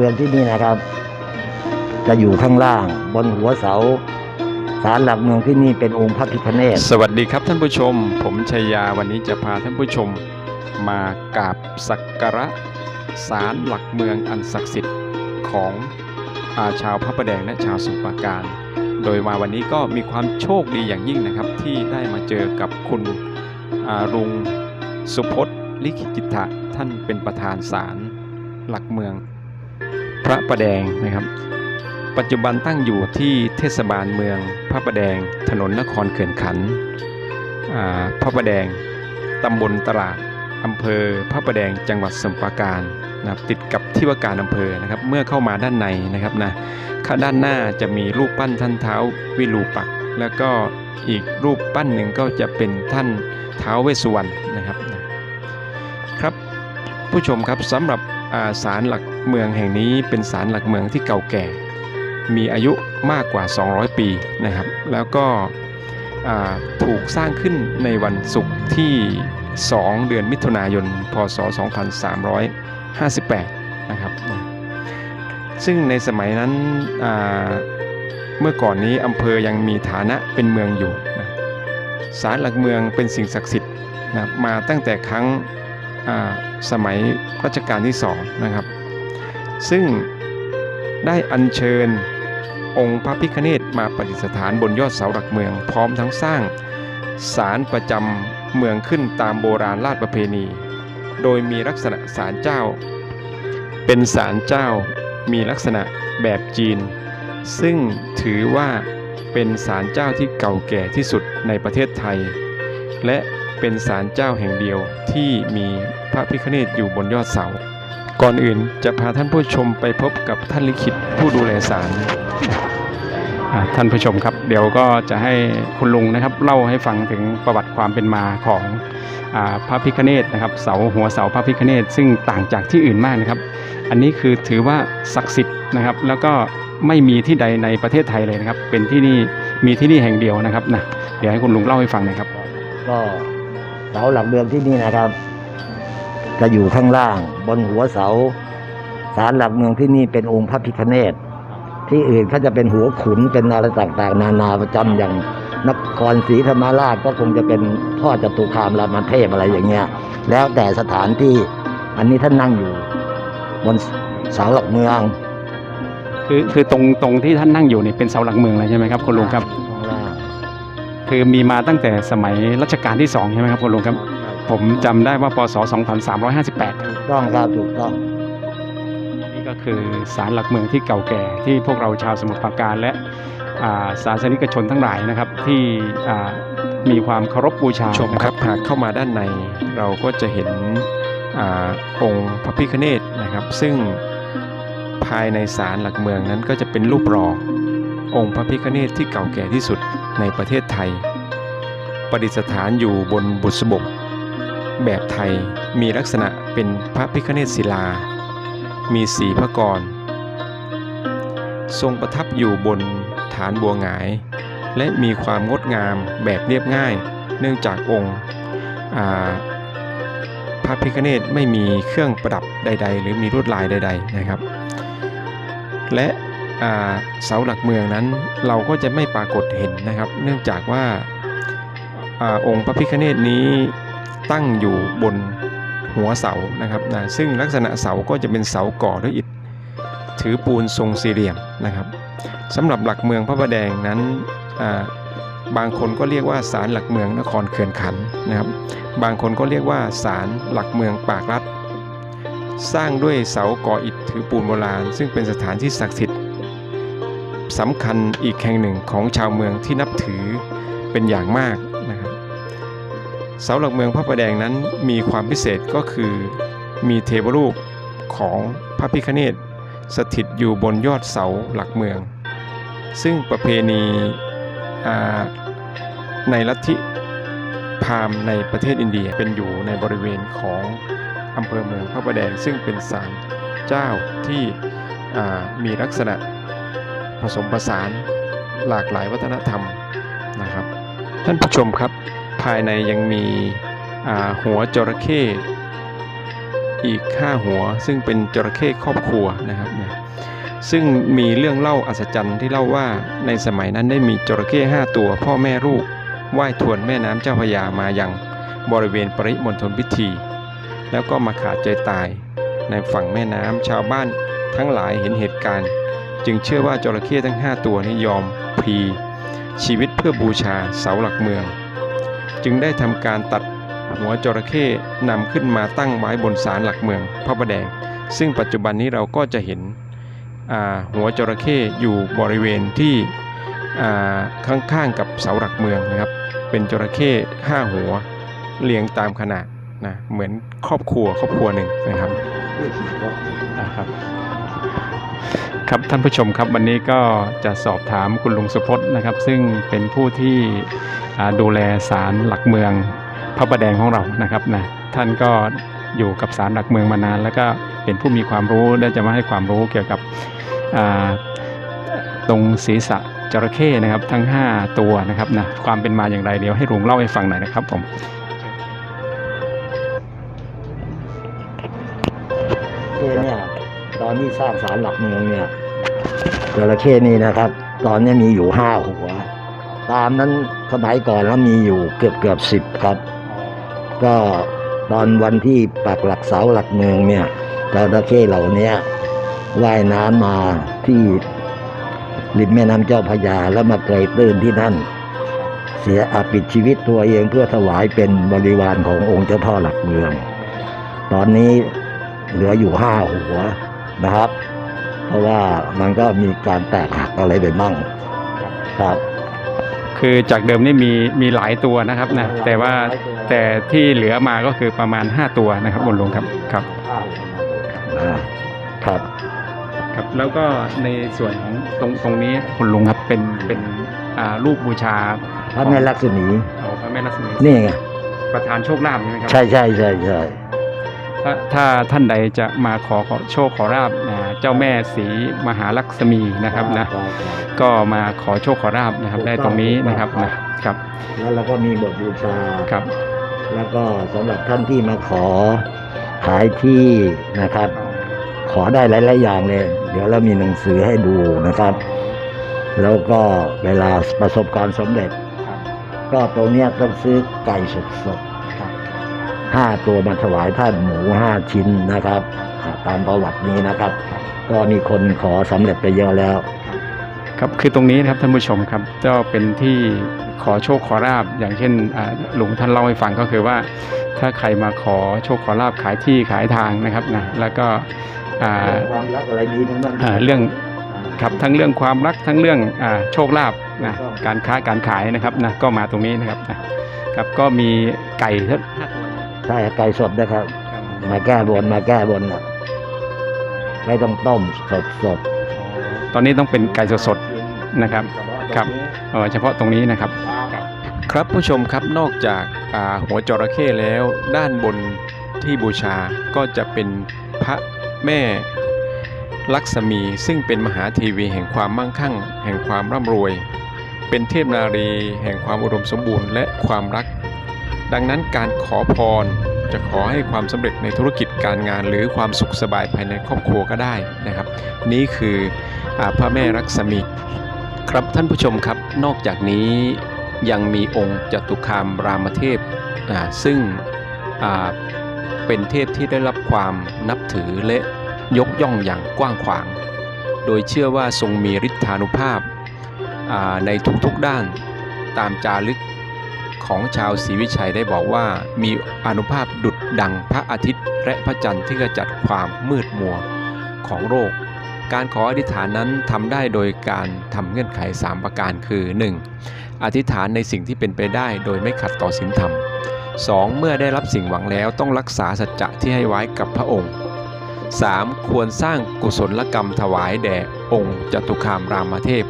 เมืองที่นี่นะครับ จะอยู่ข้างล่างบนหัวเสาศาลหลักเมืองที่นี่เป็นองค์พระพิฆเนศสวัสดีครับท่านผู้ชม ผมชัยยาวันนี้จะพาท่านผู้ชมมากราบสักการะศาลหลักเมืองอันศักดิ์สิทธิ์ของอาชาวพระประแดงและชาวสุปราการ โดยมาวันนี้ก็มีความโชคดีอย่างยิ่งนะครับ ที่ได้มาเจอกับคุณอารุงสุพจน์ลิขิตจิตะท่านเป็นประธานศาลหลักเมือง พระประแดงนะครับ ปัจจุบันตั้งอยู่ที่เทศบาลเมืองพระประแดงถนนนครเขื่อนขันพระประแดงตำบลตลาดอำเภอพระประแดงจังหวัดสมุพรปราการนะครับติดกับที่ว่าการอำเภอนะครับ เมื่อเข้ามาด้านในนะครับนะข้างด้านหน้าจะมีรูปปั้นท่านเท้าวิรูปัก แล้วก็อีกรูปปั้นหนึ่งก็จะเป็นท่านเท้าเวสสุวรรณนะครับนะครับผู้ชมครับสำหรับอ่าศาลหลัก เมืองแห่งนี้เป็นศาลหลักเมืองที่เก่าแก่ มีอายุมากกว่า 200 ปีนะครับ แล้วก็ถูกสร้างขึ้นในวันศุกร์ที่ 2 เดือนมิถุนายน พศ 2358 นะครับ ซึ่งในสมัยนั้นเมื่อก่อนนี้อำเภอยังมีฐานะเป็นเมืองอยู่นะศาลหลักเมืองเป็นสิ่งศักดิ์สิทธิ์นะมาตั้งแต่ครั้งสมัยรัชกาลที่สองนะครับ ซึ่งได้อัญเชิญองค์พระพิฆเนศมาประดิษฐานบนยอดเสาหลักเมืองพร้อมทั้งสร้างศาลประจำเมืองขึ้นตามโบราณราชประเพณี โดยมีลักษณะศาลเจ้า เป็นศาลเจ้ามีลักษณะแบบจีน ซึ่งถือว่าเป็นศาลเจ้าที่เก่าแก่ที่สุดในประเทศไทย และเป็นศาลเจ้าแห่งเดียวที่มีพระพิฆเนศอยู่บนยอดเสา ก่อนอื่นจะพาท่านผู้ชมไปพบกับท่านลิขิตผู้ดูแลศาลท่านผู้ชมครับ เดี๋ยวก็จะให้คุณลุงนะครับเล่าให้ฟังถึงประวัติความเป็นมาของอพระพิฆเนศนะครับเสาหัวเสาพระพิฆเนศซึ่งต่างจากที่อื่นมากนะครับ อันนี้คือถือว่าศักดิ์สิทธิ์นะครับ แล้วก็ไม่มีที่ใดในประเทศไทยเลยนะครับ เป็นที่นี่มีที่นี่แห่งเดียวนะครับนะเดี๋ยวให้คุณลุงเล่าให้ฟังหน่อยครับ ก็เสาหลักเมืองที่นี่นะครับ จะอยู่ข้างล่าง บนหัวเสาศาลหลักเมืองที่นี่เป็นองค์พระพิฆเนศที่อื่นเขาจะเป็นหัวขุนเป็นอะไรต่างๆ นานาประจำอย่างนครศรีธรรมราชก็คงจะเป็นพ่อจตุคามรามเทพอะไรอย่างเงี้ย แล้วแต่สถานที่อันนี้ท่านนั่งอยู่บนเสาหลักเมือง คือคือตรงตรงที่ท่านนั่งอยู่นี่เป็นเสาหลักเมืองเลยใช่ไหมครับคุณลุงครับข้างล่างคือมีมาตั้งแต่สมัยรัชกาลที่สองใช่ไหมครับคุณลุงครับ ผมจำได้ว่าปศ 2358 ถูกต้องครับถูกต้อง นี่ก็คือศาลหลักเมืองที่เก่าแก่ที่พวกเราชาวสมุทรปราการและอ่าศาสนิกชนทั้งหลายนะครับที่อ่ามีความเคารพบูชาชมครับหากเข้ามาด้านในเราก็จะเห็นอาองค์พระพิฆเนศนะครับ ซึ่งภายในศาลหลักเมืองนั้นก็จะเป็นรูปหล่อองค์พระพิฆเนศที่เก่าแก่ที่สุดในประเทศไทย ประดิษฐานอยู่บนบุษบก แบบไทยมีลักษณะเป็นพระพิฆเนศศิลา มีสีพระกร ทรงประทับอยู่บนฐานบัวหงาย และมีความงดงามแบบเรียบง่าย เนื่องจากองค์พระพิฆเนศไม่มีเครื่องประดับใด ๆ หรือมีลวดลายใด ๆนะครับ และเสาหลักเมืองนั้นเราก็จะไม่ปรากฏเห็นนะครับ เนื่องจากว่าอาองค์พระพิฆเนศนี้ ตั้งอยู่บนหัวเสานะครับนะซึ่งลักษณะเสาก็จะเป็นเสาก่อด้วยอิฐถือปูนทรงสี่เหลี่ยมนะครับสำหรับหลักเมืองพระประแดงนั้นบางคนก็เรียกว่าศาลหลักเมืองนครเขื่อนขันนะครับ บางคนก็เรียกว่าศาลหลักเมืองปากรัฐสร้างด้วยเสาก่ออิฐถือปูนโบราณ ซึ่งเป็นสถานที่ศักดิ์สิทธิ์สำคัญอีกแห่งหนึ่งของชาวเมืองที่นับถือเป็นอย่างมาก เสาหลักเมืองพระประแดงนั้นมีความพิเศษก็คือมีเทวรูปของพระพิฆเนศสถิตอยู่บนยอดเสาหลักเมือง ซึ่งประเพณีในลัทธิพราหมณ์ในประเทศอินเดียเป็นอยู่ในบริเวณของอำเภอเมืองพระประแดง ซึ่งเป็นศาลเจ้าที่มีลักษณะผสมผสานหลากหลายวัฒนธรรมนะครับ ท่านผู้ชมครับ ภายในยังมีหัวจระเข้อีก 5 หัว ซึ่งเป็นจระเข้ครอบครัวนะครับนะซึ่งมีเรื่องเล่าอัศจรรย์ที่เล่าว่าในสมัยนั้นได้มีจระเข้5ตัว พ่อแม่ลูกว่ายทวนแม่น้ำเจ้าพยามาอยังบริเวณปริมณฑลพิธี แล้วก็มาขาดใจตายในฝั่งแม่น้ำชาวบ้านทั้งหลายเห็นเหตุการณ์ จึงเชื่อว่าจระเข้ทั้ง 5 ตัวนี้ยอมพีชีวิตเพื่อบูชาเสาหลักเมือง จึงได้ทำการตัดหัวจระเข้นำขึ้นมาตั้งไว้บนศาลหลักเมืองพระประแดง ซึ่งปัจจุบันนี้เราก็จะเห็นหัวจระเข้อยู่บริเวณที่ข้างๆกับเสาหลักเมืองนะครับ เป็นจระเข้ห้าหัวเรียงตามขนาดนะเหมือนครอบครัวครอบครัวหนึ่งนะครับนะครับ ครับท่านผู้ชมครับวันนี้ก็จะสอบถามคุณลุงสุพจน์นะครับ ซึ่งเป็นผู้ที่ ดูแลศาลหลักเมือง พระประแดงของเรานะครับนะท่านก็อยู่กับศาลหลักเมืองมานาน แล้วก็เป็นผู้มีความรู้และจะมาให้ความรู้เกี่ยวกับตรงศีรษะจระเข้นะครับทั้ง 5 ตัวนะครับนะความเป็นมาอย่างไรเดี๋ยวให้ลุงเล่าให้ฟังหน่อยนะครับผมเนี่ยตอนที่สร้างศาลหลักเมืองเนี่ยจระเข้นี่นะครับ ตอนนี้มีอยู่ห้าหัว ตามนั้นสมัยก่อนแล้วมีอยู่เกือบเกือบสิบครับ ก็ตอนวันที่ปักหลักเสาหลักเมืองเนี่ยจระเข้เหล่านี้ว่ายน้ำมาที่ริมแม่น้ำเจ้าพระยาแล้วมาเกยตื้นที่นั่น เสียอาปิดชีวิตตัวเองเพื่อถวายเป็นบริวารขององค์เจ้าพ่อหลักเมือง ตอนนี้เหลืออยู่ห้าหัวนะครับ เพราะว่ามันก็มีการแตกหักอะไรไปบ้างครับ คือจากเดิมนี่มีมีหลายตัวนะครับนะแต่ว่าแต่ที่เหลือมาก็คือประมาณ 5 ตัวนะครับคุณลุงครับครับอ่าครับครับแล้วก็ในส่วนของตรงตรงนี้คุณลุงครับเป็นเป็นอ่ารูปบูชาพระแม่ลักษมีของพระแม่ลักษมีนี่ไงประธานโชคลาภใช่ไหมครัใช่ใช่ใช่ใช่ถ้าถ้าท่านใดจะมาขอขอโชคขอลาบนะ เจ้าแม่ศรีมหาลักษมีนะครับนะก็มาขอโชคขอลาบนะครับ ได้ตรงนี้นะครับนะครับ แล้วเราก็มีบทบูชาครับ แล้วก็สำหรับท่านที่มาขอขายที่นะครับ ขอได้หลาย ๆ อย่างเลย เดี๋ยวเรามีหนังสือให้ดูนะครับ แล้วก็เวลาประสบการณ์สำเร็จ ก็ตรงเนี้ยต้องซื้อไก่สดๆห้าตัวมาถวายท่านหมูห้าชิ้นนะครับอ่าตามประวัตินี้นะครับ ก็มีคนขอสำเร็จไปเยอะแล้ว ครับคือตรงนี้นะครับท่านผู้ชมครับก็เป็นที่ขอโชคขอลาบอย่างเช่นอ่าหลวงท่านเล่าให้ฟังก็คือว่า ถ้าใครมาขอโชคขอลาบขายที่ขายทางนะครับนะแล้วก็อ่าความรักอะไรนี้ทั้งนั้นอ่าเรื่องครับทั้งเรื่องความรักทั้งเรื่องอ่าโชคลาภนะการค้าการขายนะครับนะก็มาตรงนี้นะครับนะครับก็มีไก่ทั้งห้าตัวใช่ไก่สดนะครับ มาแก้บนมาแก้บนน่ะ ไม่ต้องต้มสดสดตอนนี้ต้องเป็นไก่สดๆนะครับครับเฉพาะตรงนี้นะครับ ครับผู้ชมครับนอกจากาหัวจระเข้แล้วด้านบนที่บูชาก็จะเป็นพระแม่ลักษมี ซึ่งเป็นมหาเทีวีแห่งความมั่งคั่ง แห่งความร่ำรวย เป็นเทพนารี แห่งความอุดมสมบูรณ์และความรัก ดังนั้นการขอพรจะขอให้ความสำเร็จในธุรกิจการงานหรือความสุขสบายภายในครอบครัวก็ได้นะครับ นี่คืออพระแม่ลักษมีครับท่านผู้ชมครับ นอกจากนี้ยังมีองค์จตุคามรามเทพอ่าซึ่งอ่าเป็นเทพที่ได้รับความนับถือและยกย่องอย่างกว้างขวาง โดยเชื่อว่าทรงมีฤทธานุภาพอ่าในทุกๆด้านตามจารึก ของชาวศรีวิชัยได้บอกว่ามีอนุภาพดุดดังพระอาทิตย์ และพระจันทร์ที่กระจัดความมืดมัวของโรค การขออธิษฐานนั้นทำได้โดยการทำเงื่อนไข 3 ประการคือ 1. อธิษฐานในสิ่งที่เป็นไปได้โดยไม่ขัดต่อศีลธรรม 2. เมื่อได้รับสิ่งหวังแล้วต้องรักษาสัจจะที่ให้ไว้กับพระองค์ 3. ควรสร้างกุศลกรรมถวายแด่องค์จตุคามรามเทพ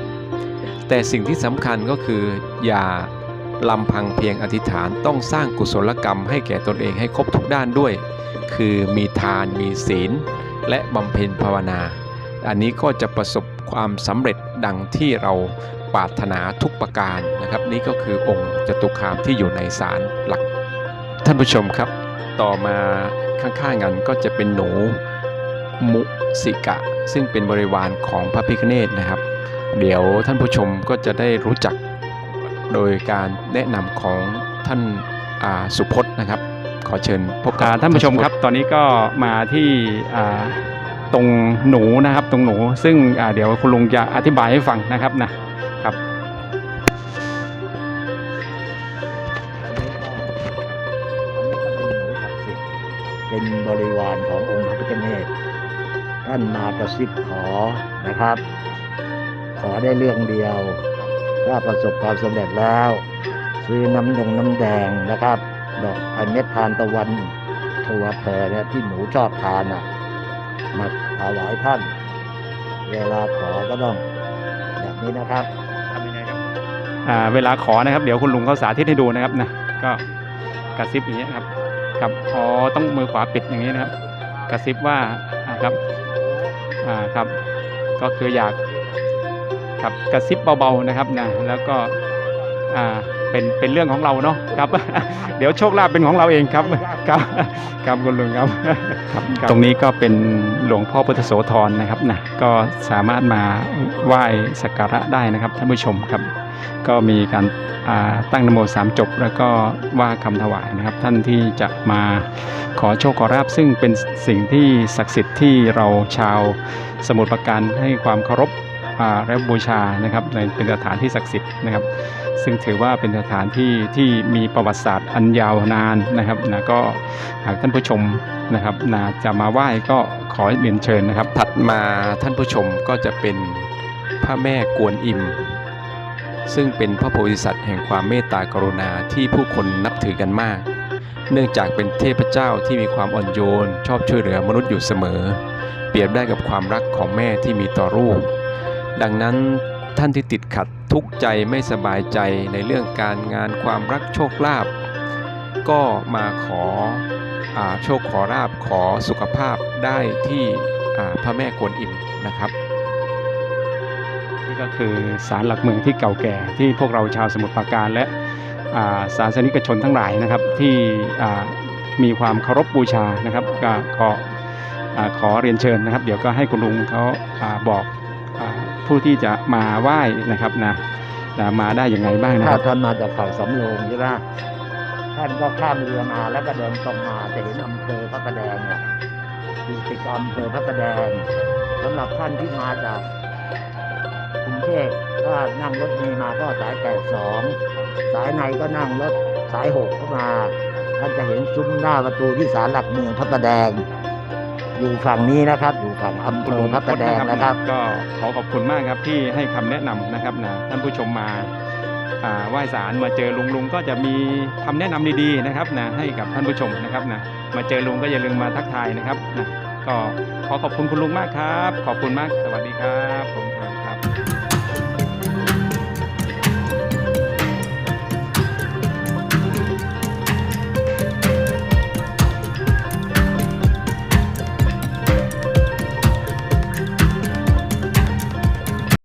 แต่สิ่งที่สำคัญก็คืออย่า ลำพังเพียงอธิษฐานต้องสร้างกุศลกรรมให้แก่ตนเองให้ครบทุกด้านด้วย คือมีทานมีศีล และบำเพ็ญภาวนา อันนี้ก็จะประสบความสำเร็จดังที่เราปรารถนาทุกประการนะครับ นี่ก็คือองค์จตุคามที่อยู่ในศาลหลัก ท่านผู้ชมครับ ต่อมาข้างๆกันก็จะเป็นหนูมุสิกะ ซึ่งเป็นบริวารของพระพิฆเนศนะครับ เดี๋ยวท่านผู้ชมก็จะได้รู้จัก โดยการแนะนำของท่านอ่าสุพจน์นะครับ ขอเชิญพบกับอ่าท่านผู้ชมครับ ตอนนี้ก็มาที่อ่าตรงหนูนะครับ ตรงหนู ซึ่งอ่าเดี๋ยวคุณลุงจะอธิบายให้ฟังนะครับนะครับเป็นบริวารขององค์พระพิฆเนศท่านมากระซิบขอนะครับ ขอได้เรื่องเดียว ถ้าประสบความสำเร็จแล้ว ซื้อน้ำดงน้ำแดงนะครับ ดอกไอเม็ดทานตะวันทัวแพรเนี่ยที่หนูชอบทานอะมาถวายท่าน เวลาขอก็ต้องแบบนี้นะครับอ่าเวลาขอนะครับ เดี๋ยวคุณลุงเขาสาธิตให้ดูนะครับนะก็กระซิบอย่างเงี้ยครับครับอ๋อต้องมือขวาปิดอย่างนี้นะครับ กระซิบว่าอ่าครับอ่าครับ ก็คืออยาก ครับกระซิบเบาๆนะครับนะแล้วก็อ่าเป็นเป็นเรื่องของเราเนาะครับ เดี๋ยวโชคลาภเป็นของเราเองครับครับครับคุณลุงครับครับ ตรงนี้ก็เป็นหลวงพ่อพุทธโสธรนะครับนะก็สามารถมาไหว้สักการะได้นะครับท่านผู้ชมครับ ก็มีการตั้งนโมสามจบ แล้วก็ว่าคำถวายนะครับ ท่านที่จะมาขอโชคขอราบซึ่งเป็นสิ่งที่ศักดิ์สิทธิ์ที่เราชาวสมุทรปราการให้ความเคารพ อาและบูชานะครับในเป็นสถานที่ศักดิ์สิทธิ์นะครับ ซึ่งถือว่าเป็นสถานที่ที่มีประวัติศาสตร์อันยาวนานนะครับนะก็หากท่านผู้ชมนะครับนะจะมาไหว้ก็ขอเรียนเชิญนะครับ ถัดมาท่านผู้ชมก็จะเป็นพระแม่กวนอิม ซึ่งเป็นพระโพธิสัตว์แห่งความเมตตากรุณาที่ผู้คนนับถือกันมาก เนื่องจากเป็นเทพเจ้าที่มีความอ่อนโยน ชอบช่วยเหลือมนุษย์อยู่เสมอ เปรียบได้กับความรักของแม่ที่มีต่อลูก ดังนั้นท่านที่ติดขัดทุกข์ใจไม่สบายใจในเรื่องการงานความรักโชคลาภก็มาขออาโชคขอราบขอสุขภาพได้ที่พระแม่กวนอิมนะครับ นี่ก็คือศาลหลักเมืองที่เก่าแก่ที่พวกเราชาวสมุทรปราการและอ่าศาสนิกชนทั้งหลายนะครับที่มีความเคารพบูชานะครับก็ขอขอเรียนเชิญนะครับ เดี๋ยวก็ให้คุณลุงเขาอาบอก ผู้ที่จะมาไหว้นะครับนะมาได้อย่างไรบ้างนะคถ้ารับท่านมาจากฝั่งสำโรงใช่ไหมท่านก็ข้ามเรือมาแล้วก็เดินตรงมาจะเห็นอำเภอพระประแดงเนี่ยอยู่ติดอำเภอพระประแดงสำหรับท่านที่มาจากกรุงเทพถ้านั่งรถเมล์มาก็สายแปดสองสายในก็นั่งรถสายหกเข้ามาท่านจะเห็นซุ้มหน้าประตูที่ศาลหลักเมืองพระประแดง อยู่ฝั่งนี้นะครับ อยู่ฝั่งอำเภคุณอลุงพระประแดงนะครับ ก็ขอขอบคุณมากครับที่ให้คำแนะนำนะครับนะท่านผู้ชมมาอ่าไหว้ศาลมาเจอลุงลุงก็จะมีคำแนะนำดีๆนะครับนะให้กับท่านผู้ชมนะครับนะมาเจอลุงก็อย่าลืมมาทักทายนะครับนะก็ขอขอบคุณคุณลุงมากครับ ขอบคุณมากสวัสดีครับผมครับ